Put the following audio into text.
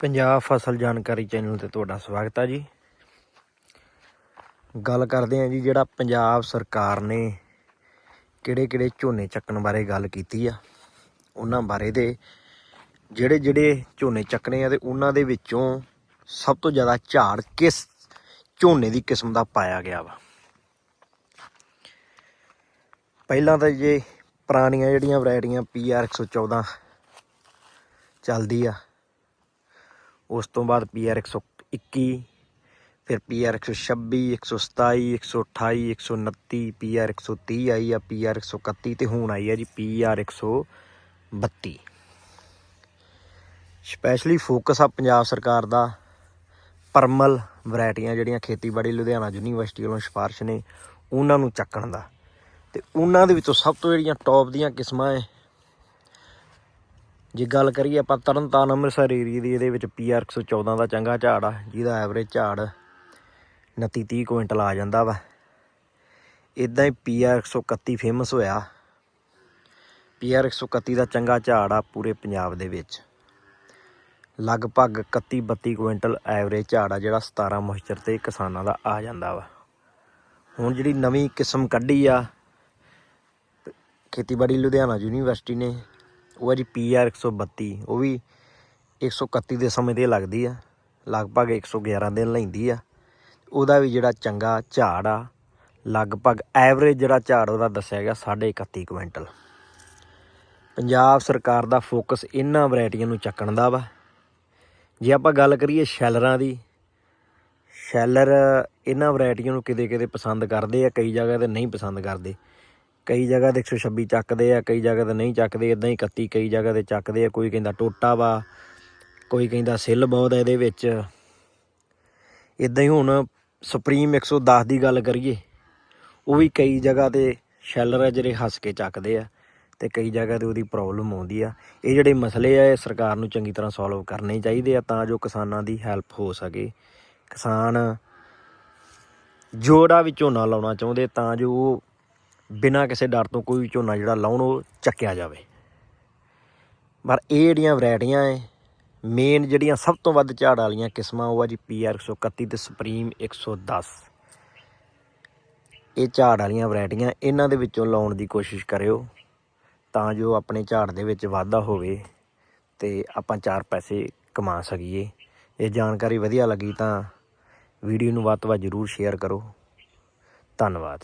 ਪੰਜਾਬ ਫਸਲ ਜਾਣਕਾਰੀ ਚੈਨਲ ਤੇ ਤੁਹਾਡਾ ਸਵਾਗਤ ਹੈ ਜੀ। ਗੱਲ ਕਰਦੇ ਹਾਂ ਜੀ ਜਿਹੜਾ ਪੰਜਾਬ ਸਰਕਾਰ ਨੇ ਕਿਹੜੇ ਕਿਹੜੇ ਝੋਨੇ ਚੱਕਣ ਬਾਰੇ ਗੱਲ ਕੀਤੀ ਆ, ਉਹਨਾਂ ਬਾਰੇ ਦੇ ਜਿਹੜੇ ਜਿਹੜੇ ਝੋਨੇ ਚੱਕਣੇ ਆ ਤੇ ਉਹਨਾਂ ਦੇ ਵਿੱਚੋਂ ਸਭ ਤੋਂ ਜ਼ਿਆਦਾ ਝਾੜ ਕਿਸ ਝੋਨੇ ਦੀ ਕਿਸਮ ਦਾ ਪਾਇਆ ਗਿਆ ਵਾ। ਪਹਿਲਾਂ ਤਾਂ ਜੇ ਪੁਰਾਣੀਆਂ ਜਿਹੜੀਆਂ ਵੈਰਾਈਟੀਆਂ PR 114 ਚੱਲਦੀ ਆ ਉਸ ਤੋਂ ਬਾਅਦ PR 121 ਫਿਰ PR 126 127 128 129 PR 130 ਆਈ ਆ PR 131 ਤੇ ਹੁਣ ਆਈ ਆ ਜੀ PR 132 ਸਪੈਸ਼ਲੀ ਫੋਕਸ ਆ ਪੰਜਾਬ ਸਰਕਾਰ ਦਾ, ਪਰਮਲ ਵੈਰਾਈਟੀਆਂ ਜਿਹੜੀਆਂ ਖੇਤੀਬਾੜੀ ਲੁਧਿਆਣਾ ਯੂਨੀਵਰਸਿਟੀ ਵੱਲੋਂ ਸਿਫਾਰਿਸ਼ ਨੇ, ਉਹਨਾਂ ਨੂੰ ਚੱਕਣ ਦਾ। ਤੇ ਉਹਨਾਂ ਦੇ ਵਿੱਚੋਂ ਸਭ ਤੋਂ ਜਿਹੜੀਆਂ ਟੌਪ ਦੀਆਂ ਕਿਸਮਾਂ ਹੈ ਜੇ ਗੱਲ ਕਰੀਏ ਆਪਾਂ ਤਰਨਤਾਰਨ ਅੰਮ੍ਰਿਤਸਰ ਏਰੀਏ ਦੀ, ਇਹਦੇ ਵਿੱਚ PR 114 ਦਾ ਚੰਗਾ ਝਾੜ ਆ, ਜਿਹਦਾ ਐਵਰੇਜ ਝਾੜ 29 30 ਕੁਇੰਟਲ ਆ ਜਾਂਦਾ ਵਾ। ਇਦਾਂ ਹੀ PR 131 ਫੇਮਸ ਹੋਇਆ। PR 131 ਦਾ ਚੰਗਾ ਝਾੜ ਆ ਪੂਰੇ ਪੰਜਾਬ ਦੇ ਵਿੱਚ। ਲਗਭਗ 31 32 ਕੁਇੰਟਲ ਐਵਰੇਜ ਝਾੜ ਆ, ਜਿਹੜਾ 17 ਮੋਇਸਚਰ ਤੇ ਕਿਸਾਨਾਂ ਦਾ ਆ ਜਾਂਦਾ ਵਾ। ਹੁਣ ਜਿਹੜੀ ਨਵੀਂ ਕਿਸਮ ਕੱਢੀ ਆ, ਖੇਤੀਬਾੜੀ ਲੁਧਿਆਣਾ ਯੂਨੀਵਰਸਿਟੀ ਨੇ ਉਹ ਹੈ ਜੀ PR 132 ਉਹ ਵੀ 131 ਦੇ ਸਮੇਂ ਤੇ ਲੱਗਦੀ ਆ। ਲਗਭਗ 111 ਦਿਨ ਲੈਂਦੀ ਆ। ਉਹਦਾ ਵੀ ਜਿਹੜਾ ਚੰਗਾ ਝਾੜ ਆ, ਲਗਭਗ ਐਵਰੇਜ ਜਿਹੜਾ ਝਾੜ ਉਹਦਾ ਦੱਸਿਆ ਗਿਆ 31 ਕੁਇੰਟਲ। ਪੰਜਾਬ ਸਰਕਾਰ ਦਾ ਫੋਕਸ ਇਹਨਾਂ ਵੈਰਾਈਟੀਆਂ ਨੂੰ ਚੱਕਣ ਦਾ ਵਾ। ਜੇ ਆਪਾਂ ਗੱਲ ਕਰੀਏ ਸ਼ੈਲਰਾਂ ਦੀ, ਸ਼ੈਲਰ ਇਹਨਾਂ ਵੈਰਾਈਟੀਆਂ ਨੂੰ ਕਿਤੇ ਕਿਤੇ ਪਸੰਦ ਕਰਦੇ ਆ, ਕਈ ਜਗ੍ਹਾ ਤੇ ਨਹੀਂ ਪਸੰਦ ਕਰਦੇ। ਕਈ ਜਗ੍ਹਾ ਤੇ 126 ਚੱਕਦੇ ਆ, ਕਈ ਜਗ੍ਹਾ ਤੇ ਨਹੀਂ ਚੱਕਦੇ ਇਦਾਂ ਹੀ 31 ਕਈ ਜਗ੍ਹਾ ਤੇ ਚੱਕਦੇ ਆ, ਕੋਈ ਕਹਿੰਦਾ ਟੋਟਾ ਵਾ, ਕੋਈ ਕਹਿੰਦਾ ਸਿੱਲ ਬਹੁਤ ਹੈ ਇਹਦੇ ਵਿੱਚ। ਇਦਾਂ ਹੀ ਹੁਣ ਸੁਪਰੀਮ 110 ਦੀ ਗੱਲ ਕਰੀਏ, ਉਹ ਵੀ ਕਈ ਜਗ੍ਹਾ ਤੇ ਸ਼ੈਲਰ ਆ ਜਿਹੜੇ ਹੱਸ ਕੇ ਚੱਕਦੇ ਆ ਤੇ ਕਈ ਜਗ੍ਹਾ ਤੇ ਉਹਦੀ ਪ੍ਰੋਬਲਮ ਆਉਂਦੀ ਆ। ਇਹ ਜਿਹੜੇ ਮਸਲੇ ਆ, ਇਹ ਸਰਕਾਰ ਨੂੰ ਚੰਗੀ ਤਰ੍ਹਾਂ ਸੋਲਵ ਕਰਨੇ ਚਾਹੀਦੇ ਆ ਤਾਂ ਜੋ ਕਿਸਾਨਾਂ ਦੀ ਹੈਲਪ ਹੋ ਸਕੇ। ਕਿਸਾਨ ਜੋੜਾ ਵੀ ਝੋਨਾ ਲਾਉਣਾ ਚਾਹੁੰਦੇ ਤਾਂ ਜੋ ਉਹ ਬਿਨਾਂ ਕਿਸੇ ਡਰ ਤੋਂ ਕੋਈ ਵੀ ਝੋਨਾ ਜਿਹੜਾ ਲਾਉਣ, ਉਹ ਚੱਕਿਆ ਜਾਵੇ। ਪਰ ਇਹ ਜਿਹੜੀਆਂ ਵੈਰਾਈਟੀਆਂ ਐ ਮੇਨ ਜਿਹੜੀਆਂ ਸਭ ਤੋਂ ਵੱਧ ਝਾੜ ਵਾਲੀਆਂ ਕਿਸਮਾਂ, ਉਹ ਆ ਜੀ PR 131 ਤੇ ਸੁਪਰੀਮ 110 ਇਹ ਝਾੜ ਵਾਲੀਆਂ ਵੈਰਾਈਟੀਆਂ ਇਹਨਾਂ ਦੇ ਵਿੱਚੋਂ ਲਾਉਣ ਦੀ ਕੋਸ਼ਿਸ਼ ਕਰਿਓ, ਤਾਂ ਜੋ ਆਪਣੇ ਝਾੜ ਦੇ ਵਿੱਚ ਵਾਧਾ ਹੋਵੇ ਤੇ ਆਪਾਂ ਚਾਰ ਪੈਸੇ ਕਮਾ ਸਕੀਏ। ਇਹ ਜਾਣਕਾਰੀ ਵਧੀਆ ਲੱਗੀ ਤਾਂ ਵੀਡੀਓ ਨੂੰ ਵੱਧ ਤੋਂ ਵੱਧ ਜ਼ਰੂਰ ਸ਼ੇਅਰ ਕਰੋ। ਧੰਨਵਾਦ।